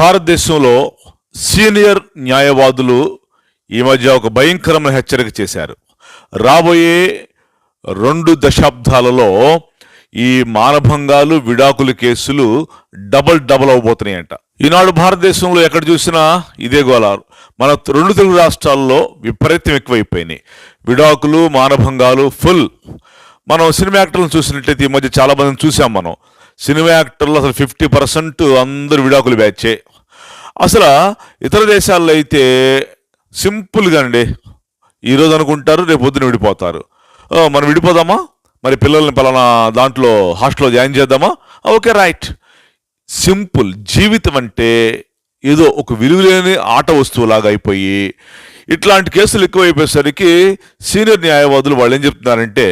భారతదేశంలో సీనియర్ న్యాయవాదులు ఈ మధ్య ఒక భయంకరమైన హెచ్చరిక చేశారు. రాబోయే రెండు దశాబ్దాలలో ఈ మానభంగాలు విడాకుల కేసులు డబల్ డబల్ అవబోతున్నాయంట. ఈనాడు భారతదేశంలో ఎక్కడ చూసినా ఇదే గోలారు మన రెండు తెలుగు రాష్ట్రాల్లో విపరీతం ఎక్కువైపోయినాయి. విడాకులు మానభంగాలు ఫుల్. మనం సినిమా యాక్టర్లను చూసినట్లయితే ఈ మధ్య చాలా మందిని చూసాం మనం. సినిమా యాక్టర్లు అసలు ఫిఫ్టీ పర్సెంట్ అందరు విడాకులు బ్యాచే. అసలు ఇతర దేశాల్లో అయితే సింపుల్గా అండి ఈరోజు అనుకుంటారు రేపు పొద్దున విడిపోతారు. మనం విడిపోదామా? మరి పిల్లల్ని పలానా దాంట్లో హాస్టల్లో జాయిన్ చేద్దామా? Okay right. సింపుల్ జీవితం అంటే ఏదో ఒక విలువలేని ఆట వస్తువులాగా అయిపోయి ఇట్లాంటి కేసులు ఎక్కువైపోయేసరికి సీనియర్ న్యాయవాదులు వాళ్ళు ఏం చెప్తున్నారంటే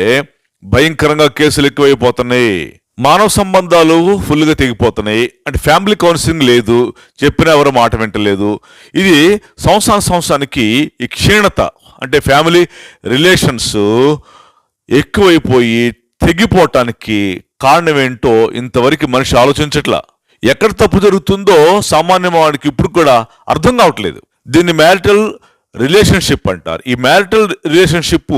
భయంకరంగా కేసులు ఎక్కువైపోతున్నాయి. మానవ సంబంధాలు ఫుల్గా తెగిపోతున్నాయి. అంటే ఫ్యామిలీ కౌన్సిలింగ్ లేదు చెప్పిన ఎవరు మాట వింటలేదు. ఇది సంవత్సరం సంవత్సరానికి ఈ క్షీణత అంటే ఫ్యామిలీ రిలేషన్స్ ఎక్కువైపోయి తెగిపోవటానికి కారణం ఏంటో ఇంతవరకు మనిషి ఆలోచించట్లా. ఎక్కడ తప్పు జరుగుతుందో సామాన్య వాడికి ఇప్పుడు కూడా అర్థం కావట్లేదు. దీన్ని మ్యారిటల్ రిలేషన్షిప్ అంటారు. ఈ మ్యారిటల్ రిలేషన్షిప్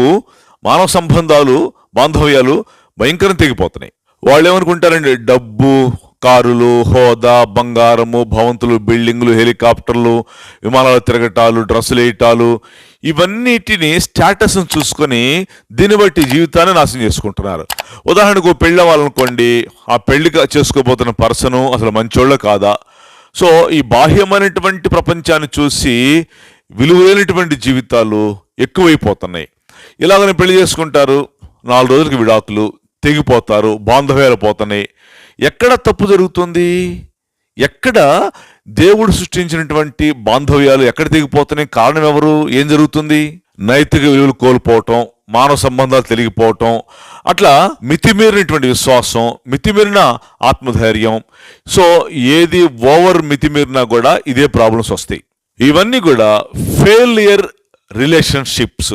మానవ సంబంధాలు బాంధవ్యాలు భయంకరం తెగిపోతున్నాయి. వాళ్ళు ఏమనుకుంటారండి డబ్బు కారులు హోదా బంగారము భవంతులు బిల్డింగులు హెలికాప్టర్లు విమానాలు తిరగటాలు డ్రెస్సులు వేయటాలు ఇవన్నిటిని స్టేటస్ను చూసుకొని దీన్ని బట్టి జీవితాన్ని నాశనం చేసుకుంటున్నారు. ఉదాహరణకు పెళ్ళి అవ్వాలనుకోండి ఆ పెళ్ళి చేసుకోబోతున్న పర్సను అసలు మంచోళ్ళ కాదా? సో ఈ బాహ్యమైనటువంటి ప్రపంచాన్ని చూసి విలువైనటువంటి జీవితాలు ఎక్కువైపోతున్నాయి. ఇలాగనే పెళ్ళి చేసుకుంటారు నాలుగు రోజులకి విడాకులు తెగిపోతారు బాంధవ్యాలు పోతున్నాయి. ఎక్కడ తప్పు జరుగుతుంది? ఎక్కడ దేవుడు సృష్టించినటువంటి బాంధవ్యాలు ఎక్కడ తెగిపోతున్నాయి? కారణం ఎవరు? ఏం జరుగుతుంది? నైతిక విలువలు కోల్పోవటం మానవ సంబంధాలు తెలిగిపోవటం అట్లా మితిమీరినటువంటి విశ్వాసం మితిమీరిన ఆత్మధైర్యం. సో ఏది ఓవర్ మితిమీరినా కూడా ఇదే ప్రాబ్లమ్స్ వస్తాయి. ఇవన్నీ కూడా ఫెయిలియర్ రిలేషన్షిప్స్.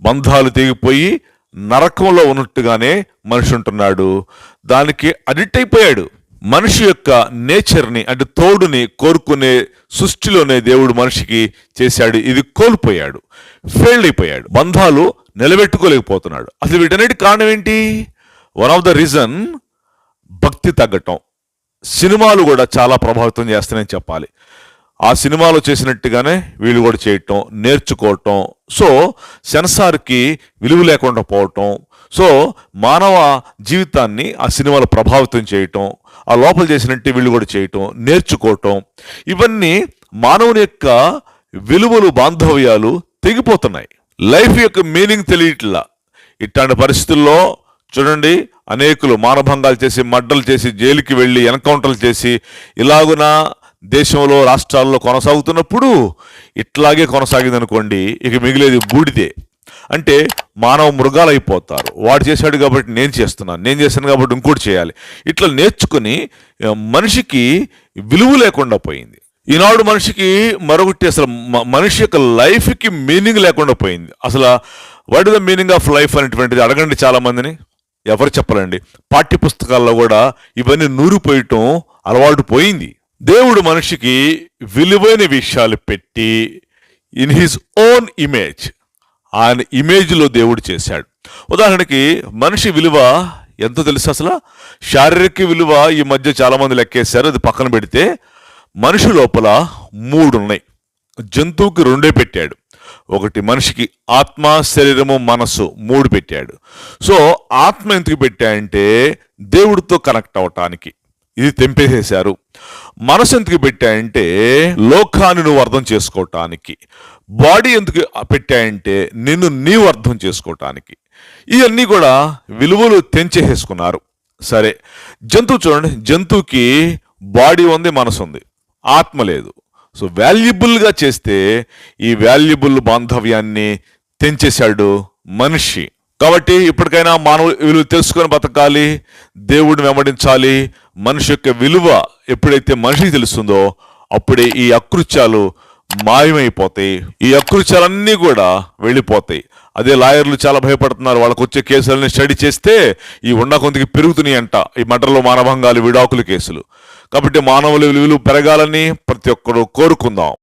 బంధాలు తెగిపోయి నరకంలో ఉన్నట్టుగానే మనిషి ఉంటున్నాడు దానికి అడిక్ట్ అయిపోయాడు. మనిషి యొక్క నేచర్ని అంటే తోడుని కోరుకునే సృష్టిలోనే దేవుడు మనిషికి చేశాడు. ఇది కోల్పోయాడు. ఫెయిల్ అయిపోయాడు. బంధాలు నిలబెట్టుకోలేకపోతున్నాడు. అసలు వీటన్నిటి కారణం ఏంటి? వన్ ఆఫ్ ద రీజన్ భక్తి తగ్గటం. సినిమాలు కూడా చాలా ప్రభావితం చేస్తాయని చెప్పాలి. ఆ సినిమాలో చేసినట్టుగానే వీళ్ళు కూడా చేయటం నేర్చుకోవటం. సో సెన్సార్కి విలువ లేకుండా పోవటం. సో మానవ జీవితాన్ని ఆ సినిమాలు ప్రభావితం చేయటం ఆ లోపల చేసినట్టు వీళ్ళు కూడా చేయటం నేర్చుకోవటం. ఇవన్నీ మానవుని యొక్క విలువలు బాంధవ్యాలు తెగిపోతున్నాయి. లైఫ్ యొక్క మీనింగ్ తెలియట్లా. ఇట్లాంటి పరిస్థితుల్లో చూడండి అనేకులు మానభంగాలు చేసి మడ్డలు చేసి జైలుకి వెళ్ళి ఎన్కౌంటర్లు చేసి ఇలాగున దేశంలో రాష్ట్రాల్లో కొనసాగుతున్నప్పుడు ఇట్లాగే కొనసాగిందనుకోండి ఇక మిగిలేది బూడిదే. అంటే మానవ మృగాలు అయిపోతారు వాడు చేశాడు కాబట్టి నేను చేస్తున్నాను నేను చేశాను కాబట్టి ఇంకోటి చేయాలి. ఇట్లా నేర్చుకుని మనిషికి విలువ లేకుండా పోయింది. ఈనాడు మనిషికి మరొకటి అసలు మనిషి యొక్క లైఫ్కి మీనింగ్ లేకుండా పోయింది. అసలు what the meaning of life అనేటువంటిది అడగండి చాలా మందిని ఎవరు చెప్పాలండి? పాఠ్య పుస్తకాల్లో కూడా ఇవన్నీ నూరిపోయటం అలవాటు పోయింది. దేవుడు మనిషికి విలువైన విషయాలు పెట్టి ఇన్ హిజ్ ఓన్ ఇమేజ్ ఆయన ఇమేజ్లో దేవుడు చేశాడు. ఉదాహరణకి మనిషి విలువ ఎంతో తెలుసు అసలు? శారీరక విలువ ఈ మధ్య చాలామంది లెక్కేశారు అది పక్కన పెడితే మనిషి లోపల మూడు ఉన్నాయి జంతువుకి రెండే పెట్టాడు. ఒకటి మనిషికి ఆత్మ శరీరము మనస్సు మూడు పెట్టాడు. సో ఆత్మ ఎందుకు పెట్టాయంటే దేవుడితో కనెక్ట్ అవటానికి. ఇది తెంపేసేశారు. మనసు ఎందుకు పెట్టాయంటే లోకాన్ని నువ్వు అర్థం చేసుకోవటానికి బాడీ ఎందుకు పెట్టాయంటే నిన్ను నీవు అర్థం చేసుకోవటానికి ఇవన్నీ కూడా విలువలు తెంచేసేసుకున్నారు. సరే జంతువు చూడండి. జంతువుకి బాడీ ఉంది మనసు ఉంది. ఆత్మ లేదు. సో వాల్యుబుల్గా చేస్తే ఈ వాల్యుబుల్ బాంధవ్యాన్ని తెంచేశాడు మనిషి. కాబట్టి ఇప్పటికైనా మానవ విలువ తెలుసుకొని బతకాలి దేవుడిని వెంబడించాలి. మనిషి యొక్క విలువ ఎప్పుడైతే మనిషికి తెలుస్తుందో అప్పుడే ఈ అకృత్యాలు మాయమైపోతాయి. ఈ అకృత్యాలన్నీ కూడా వెళ్ళిపోతాయి. అదే లాయర్లు చాలా భయపడుతున్నారు. వాళ్ళకు వచ్చే కేసులని స్టడీ చేస్తే ఈ ఉన్న కొంతకి పెరుగుతున్నాయి అంట ఈ మటర్లో మానభంగాలు విడాకుల కేసులు. కాబట్టి మానవుల విలువలు పెరగాలని ప్రతి ఒక్కరూ కోరుకుందాం.